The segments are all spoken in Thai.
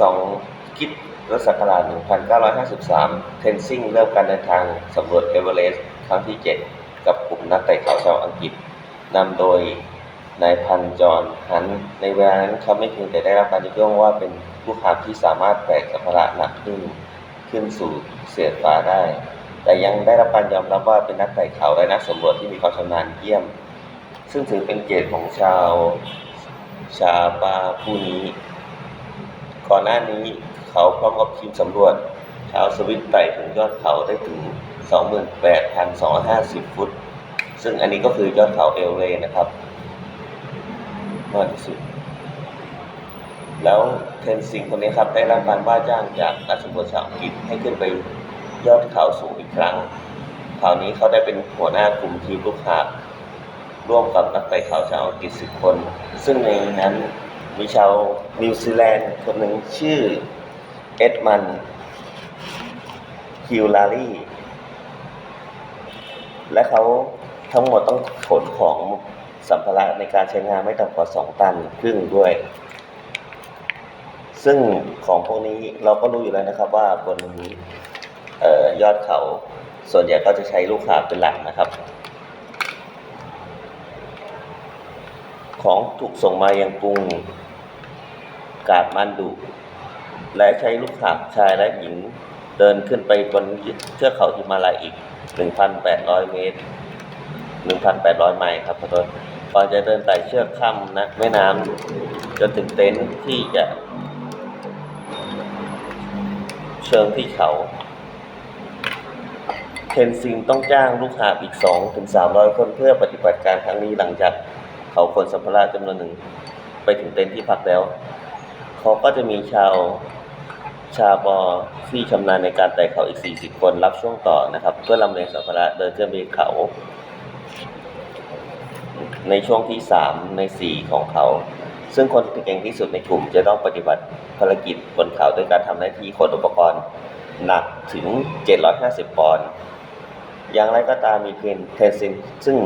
สองคิดรถศักราช1953 เทนซิงเริ่มการเดินทางสำรวจเอเวอเรสต์ครั้งที่ 7 กับกลุ่มนักไต่เขาชาวอังกฤษนำโดยนายพันจอห์นฮัน ในเวลานั้นเขาไม่เพียงแต่ได้รับการยกย่องว่าเป็นผู้ขับที่สามารถแบกสัมภาระหนักขึ้นขึ้นสู่เสียดฟ้าได้ แต่ยังได้รับการยอมรับว่าเป็นนักไต่เขาและนักสำรวจที่มีความชำนาญเยี่ยม ซึ่งถือเป็นเกียรติของชาวชาบาผู้นี้ ก่อนหน้านี้เขาพร้อมกับทีมสำรวจ ชาวสวิตไต่ถึงยอดเขาได้ถึง 28,250 ฟุต ซึ่งอันนี้ก็คือยอดเขาเอลเรย์นะครับมากที่สุด แล้วเทนซิงคนนี้ครับได้รับการว่าจ้างจากนักสำรวจชาวอังกฤษให้ขึ้นไปยอดเขาสูงอีกครั้งคราวนี้เขาได้เป็นหัวหน้ากลุ่มทีมลูกหาบร่วมกับนักไต่เขาชาวอังกฤษสิบคน ซึ่งในนั้น มีชาวนิวซีแลนด์คนหนึ่งชื่อเอ็ดมันฮิวลารีและเขาทั้งหมดต้องขนของสัมภาระในการใช้งานไม่ต่ำกว่า2ตันครึ่งด้วย ซึ่งของพวกนี้เราก็รู้อยู่แล้วนะครับว่าบนเออยอดเขาส่วนใหญ่ก็จะใช้ลูกหาเป็นหลักนะครับ ของถูกส่งมายังกรุงกาดมันดุ และใช้ลูกหาบชายและหญิงเดินขึ้นไปบนเทือกเขาฮิมาลัยอีก 1,800 เมตร 1,800 ไมล์ครับขอโทษก่อนจะเดินไต่เชือกข้ามนะแม่น้ำจนถึงเต็นท์ที่จะเชิงที่เขาเทนซิงต้องจ้างลูกหาบอีก2ถึง300 คนเพื่อปฏิบัติการครั้งนี้หลังจาก เขาขนสัมภาระจำนวนหนึ่งไปถึงเต็นท์ที่พักแล้ว เขาก็จะมีชาวชาบอที่ชำนาญในการไต่เขาอีก 40 คนรับช่วงต่อนะครับ เพื่อลำเลียงสัมภาระเดินขึ้นไปเขา ในช่วงที่ 3 ใน 4 ของเขา ซึ่งคนที่เก่งที่สุดในกลุ่มจะต้องปฏิบัติภารกิจบนเขาโดยการทำหน้าที่ขนอุปกรณ์หนักถึง 750 ปอนด์อย่างไรก็ตามมีเพียงเทนซินซึ่ง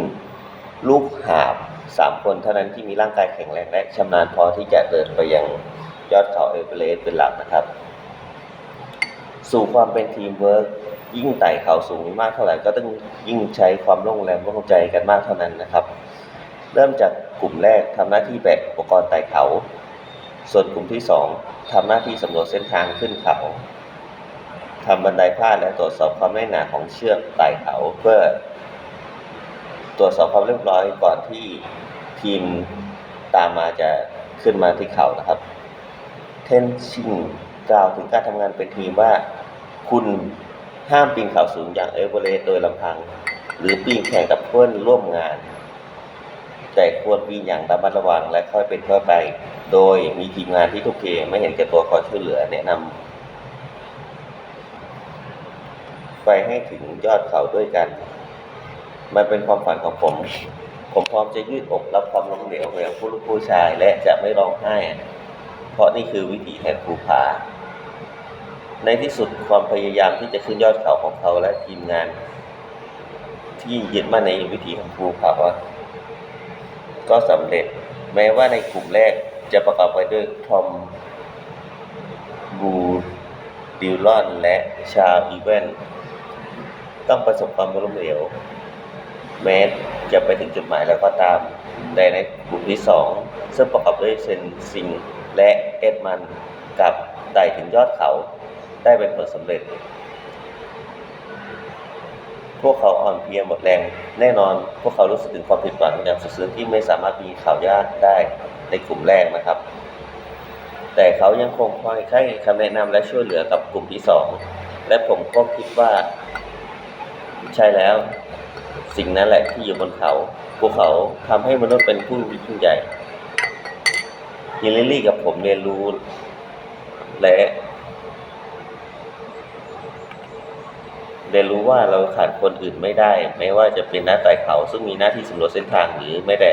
ลูกหาบ สามคนเท่านั้นที่มีร่างกายแข็งแรงและชำนาญพอที่จะเดินไปยังยอดเขาเอเวอเรสต์เป็นหลักนะครับ สู่ความเป็นทีมเวิร์กยิ่งไต่เขาสูงมากเท่าไหร่ก็ต้องยิ่งใช้ความร่วมแรงร่วมใจกันมากเท่านั้นนะครับ เริ่มจากกลุ่มแรกทำหน้าที่แบกอุปกรณ์ไต่เขา ส่วนกลุ่มที่สองทำหน้าที่สำรวจเส้นทางขึ้นเขาทำบันไดพาดและตรวจสอบความแน่นหนาของเชือกไต่เขาเพื่อ ตรวจสอบความเรียบร้อยก่อนที่ทีมตามมาจะขึ้นมาที่เขานะครับ เทนชิงกล่าวถึงการทำงานเป็นทีมว่า คุณห้ามปีนเขาสูงอย่างเอเวอเรสต์โดยลำพัง หรือปีนแข่งกับเพื่อนร่วมงาน แต่ควรปีนอย่างระมัดระวังและค่อยเป็นค่อยไป โดยมีทีมงานที่ทุกเทไม่เห็นแก่ตัวคอยช่วยเหลือแนะนำไปให้ถึงยอดเขาด้วยกัน มันเป็นความฝันของผม ผมพร้อมจะยืดอกรับความล้มเหลวอย่างผู้ลูกผู้ชายและจะไม่ร้องไห้ เพราะนี่คือวิถีแห่งภูผา ในที่สุดความพยายามที่จะขึ้นยอดเขาของเขาและทีมงาน ที่ยึดมั่นในวิถีของภูผาก็สำเร็จแม้ว่าในกลุ่มแรกจะประกอบไปด้วยทอมบูดิลลอนและชาอีเวนต้องประสบความล้มเหลว แม้จะไปถึงจุดหมายแล้วก็ตามแต่ในกลุ่มที่สองซึ่งประกอบด้วยเซนซิงและเอ็ดมันกับไต่ถึงยอดเขาได้เป็นผลสำเร็จ พวกเขาอ่อนเพลียหมดแรง แน่นอนพวกเขารู้สึกถึงความผิดหวังอย่างสุดซึ้งที่ไม่สามารถมีข่าวยากได้ในกลุ่มแรกนะครับ แต่เขายังคงคอยให้คำแนะนำและช่วยเหลือกับกลุ่มที่สองและผมก็คิดว่า ใช่แล้ว สิ่งนั้นแหละที่อยู่บนเขาพวกเขาทำให้มนุษย์เป็นผู้ยิ่งใหญ่ยินลิลลี่กับผมเรียนรู้ และเรียนรู้ว่าเราขาดคนอื่นไม่ได้ ไม่ว่าจะเป็นนักไต่เขา ซึ่งมีหน้าที่สำรวจเส้นทางหรือไม่แต่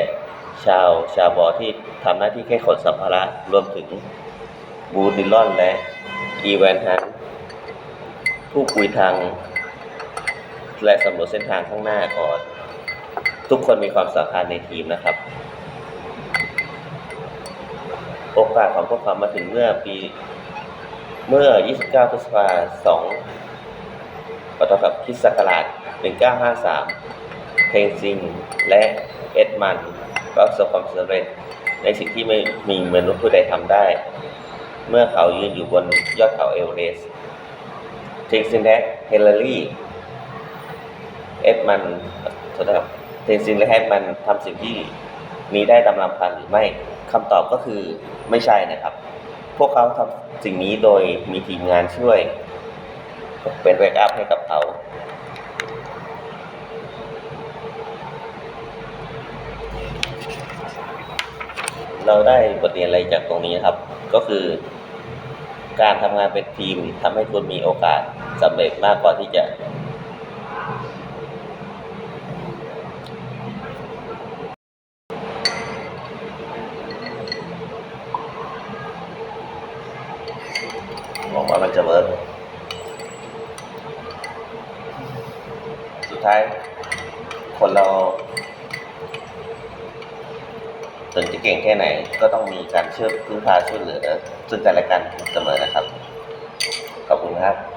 ชาวชาวบอที่ทำหน้าที่แค่ขนสัมภาระรวมถึงบูดิลลอนและอีแวนฮันผู้คุยทาง และสำรวจเส้นทางข้างหน้าก่อน ทุกคนมีความสำคัญในทีมนะครับ โอกาสของพวกเขามาถึงเมื่อปีเมื่อ 29 พฤษภาคม2ขอโทษครับคริสต์ศักราช 1953 เพลงซิงและเอ็ดมันก็ประสบความสำเร็จในสิ่งที่ไม่มีมนุษย์ผู้ใดทำได้ เมื่อเขายืนอยู่บนยอดเขาเอเวอเรสต์เพลงซิงและเฮลลารี มันขอโทษครับเพลงซิงและเอ็ดมันทำสิ่งที่นี้ได้ตามลำพังหรือไม่คำตอบก็คือไม่ใช่นะครับ พวกเขาทำสิ่งนี้โดยมีทีมงานช่วย เป็นแบ็กอัพให้กับเขาเราได้บทเรียนอะไรจากตรงนี้ครับ ก็คือ การทำงานเป็นทีมทำให้คุณมีโอกาสสำเร็จมากกว่าที่จะ จะเวิร์กสุดท้าย คนเราถึงจะเก่งแค่ไหน ก็ต้องมีการเชื่อพึ่งพาช่วยเหลือซึ่งกันและกันเสมอนะครับ ขอบคุณครับ